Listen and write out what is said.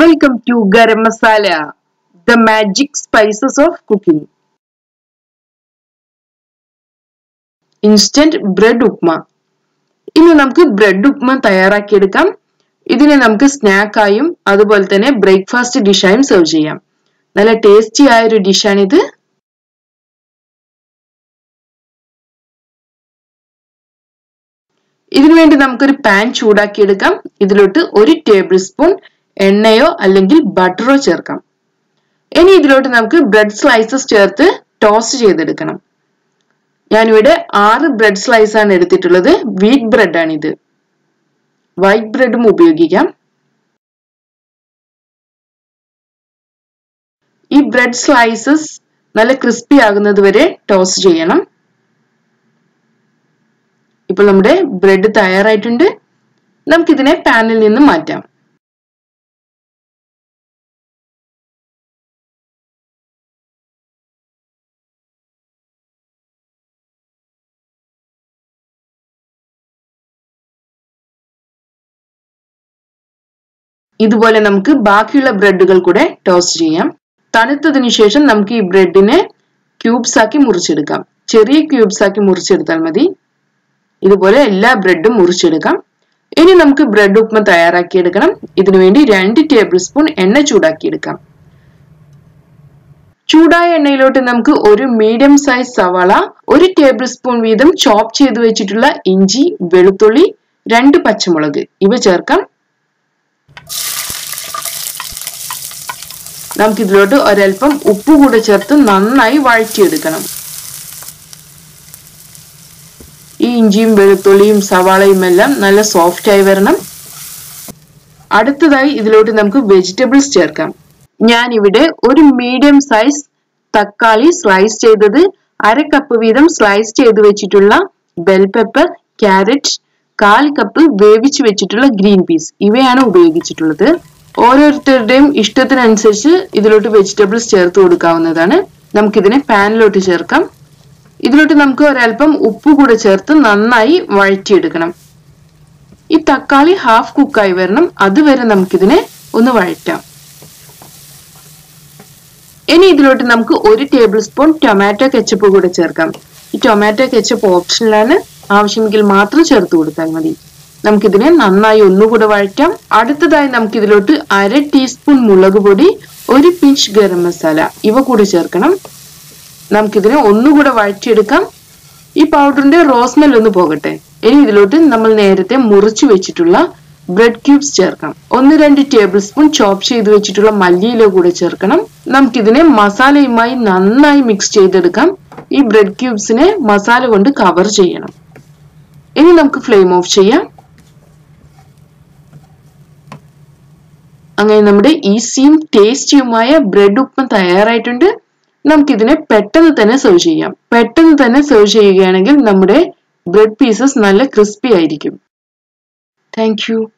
Welcome to Garam Masala, the magic spices of cooking. Instant bread upma ഇനി നമുക്ക് bread upma തയ്യാറാക്കിയെടുക്കാം. ഇതിനെ നമുക്ക് സ്നാക്കായും അതുപോലെ തന്നെ ബ്രേക്ക്ഫാസ്റ്റ് ഡിഷായും സെർവ് ചെയ്യാം. നല്ല ടേസ്റ്റി ആയ ഒരു ഡിഷാണിത് ഇതിനുവേണ്ടി നമുക്കൊരു പാൻ ചൂടാക്കിയെടുക്കാം. ഇതിലോട്ട് ഒരു ടേബിൾ സ്പൂൺ എണ്ണയോ അല്ലെങ്കിൽ ബട്ടറോ ചേർക്കാം ഇനി ഇതിലോട്ട് നമുക്ക് ബ്രെഡ് സ്ലൈസസ് ചേർത്ത് ടോസ്റ്റ് ചെയ്തെടുക്കണം. ഞാനിവിടെ ആറ് ബ്രെഡ് സ്ലൈസ് ആണ് എടുത്തിട്ടുള്ളത്. വീറ്റ് ബ്രെഡ് ആണിത്. വൈറ്റ് ബ്രെഡും ഉപയോഗിക്കാം. ഈ ബ്രെഡ് സ്ലൈസസ് നല്ല ക്രിസ്പി ആകുന്നത് വരെ ടോസ്റ്റ് ചെയ്യണം. ഇപ്പോൾ നമ്മുടെ ബ്രെഡ് തയ്യാറായിട്ടുണ്ട്. നമുക്കിതിനെ പാനിൽ നിന്ന് മാറ്റാം. ഇതുപോലെ നമുക്ക് ബാക്കിയുള്ള ബ്രെഡുകൾ കൂടെ ടോസ്റ്റ് ചെയ്യാം. തണുത്തതിന് ശേഷം നമുക്ക് ഈ ബ്രെഡിനെ ക്യൂബ്സ് ആക്കി മുറിച്ചെടുക്കാം. ചെറിയ ക്യൂബ്സ് ആക്കി മുറിച്ചെടുത്താൽ മതി. ഇതുപോലെ എല്ലാ ബ്രെഡും മുറിച്ചെടുക്കാം. ഇനി നമുക്ക് ബ്രെഡ് ഉപ്മ തയ്യാറാക്കിയെടുക്കണം. ഇതിനുവേണ്ടി രണ്ട് ടേബിൾ സ്പൂൺ എണ്ണ ചൂടാക്കിയെടുക്കാം. ചൂടായ എണ്ണയിലോട്ട് നമുക്ക് ഒരു മീഡിയം സൈസ് സവാള ഒരു ടേബിൾ സ്പൂൺ വീതം ചോപ്പ് ചെയ്ത് വെച്ചിട്ടുള്ള ഇഞ്ചി വെളുത്തുള്ളി രണ്ട് പച്ചമുളക്. ഇവ ചേർക്കാം. നമുക്ക് ഇതിലോട്ട് ഒരൽപ്പം ഉപ്പ് കൂടെ ചേർത്ത് നന്നായി വഴറ്റിയെടുക്കണം. ഈ ഇഞ്ചിയും വെളുത്തുള്ളിയും സവാളയും എല്ലാം നല്ല സോഫ്റ്റ് ആയി വരണം. അടുത്തതായി ഇതിലോട്ട് നമുക്ക് വെജിറ്റബിൾസ് ചേർക്കാം. ഞാൻ ഇവിടെ ഒരു മീഡിയം സൈസ് തക്കാളി സ്ലൈസ് ചെയ്തത് അര കപ്പ് വീതം സ്ലൈസ് ചെയ്ത് വെച്ചിട്ടുള്ള ബെൽ പെപ്പർ ക്യാരറ്റ് കാൽ കപ്പ് വേവിച്ച് വെച്ചിട്ടുള്ള ഗ്രീൻ പീസ്. ഇവയാണ് ഉപയോഗിച്ചിട്ടുള്ളത്. ഓരോരുത്തരുടെയും ഇഷ്ടത്തിനനുസരിച്ച് ഇതിലോട്ട് വെജിറ്റബിൾസ് ചേർത്ത് കൊടുക്കാവുന്നതാണ്. നമുക്കിതിനെ പാനിലോട്ട് ചേർക്കാം. ഇതിലോട്ട് നമുക്ക് ഒരല്പം ഉപ്പ് കൂടെ ചേർത്ത് നന്നായി വഴറ്റിയെടുക്കണം. ഈ തക്കാളി ഹാഫ് കുക്കായി വരണം. അതുവരെ നമുക്കിതിനെ ഒന്ന് വഴറ്റാം. ഇനി ഇതിലോട്ട് നമുക്ക് ഒരു ടേബിൾ സ്പൂൺ ടൊമാറ്റോ കെച്ചപ്പ് കൂടെ ചേർക്കാം. ഈ ടൊമാറ്റോ കെച്ചപ്പ് ഓപ്ഷനിലാണ് ആവശ്യമെങ്കിൽ മാത്രം ചേർത്ത് കൊടുത്താൽ മതി. നമുക്കിതിനെ നന്നായി ഒന്നുകൂടെ വഴറ്റാം. അടുത്തതായി നമുക്ക് ഇതിലോട്ട് അര ടീസ്പൂൺ മുളക് പൊടി ഒരു പിഞ്ച് ഗരം മസാല ഇവ കൂടി ചേർക്കണം. നമുക്കിതിനെ ഒന്നുകൂടെ വഴറ്റിയെടുക്കാം. ഈ പൗഡറിന്റെ റോസ്മെൽ ഒന്ന് പോകട്ടെ. ഇനി ഇതിലോട്ട് നമ്മൾ നേരത്തെ മുറിച്ചു വെച്ചിട്ടുള്ള ബ്രെഡ് ക്യൂബ്സ് ചേർക്കണം. ഒന്ന് രണ്ട് ടേബിൾ സ്പൂൺ ചോപ്പ് ചെയ്ത് വെച്ചിട്ടുള്ള മല്ലിയില കൂടെ ചേർക്കണം. നമുക്കിതിനെ മസാലയുമായി നന്നായി മിക്സ് ചെയ്തെടുക്കാം. ഈ ബ്രെഡ് ക്യൂബ്സിനെ മസാല കൊണ്ട് കവർ ചെയ്യണം. ഇനി നമുക്ക് ഫ്ലെയിം ഓഫ് ചെയ്യാം. അങ്ങനെ നമ്മുടെ ഈസിയും ടേസ്റ്റിയുമായ ബ്രെഡ് ഉപ്പും തയ്യാറായിട്ടുണ്ട്. നമുക്കിതിനെ പെട്ടെന്ന് തന്നെ സെർവ് ചെയ്യാം. പെട്ടെന്ന് തന്നെ സെർവ് ചെയ്യുകയാണെങ്കിൽ നമ്മുടെ ബ്രെഡ് പീസസ് നല്ല ക്രിസ്പി ആയിരിക്കും. താങ്ക്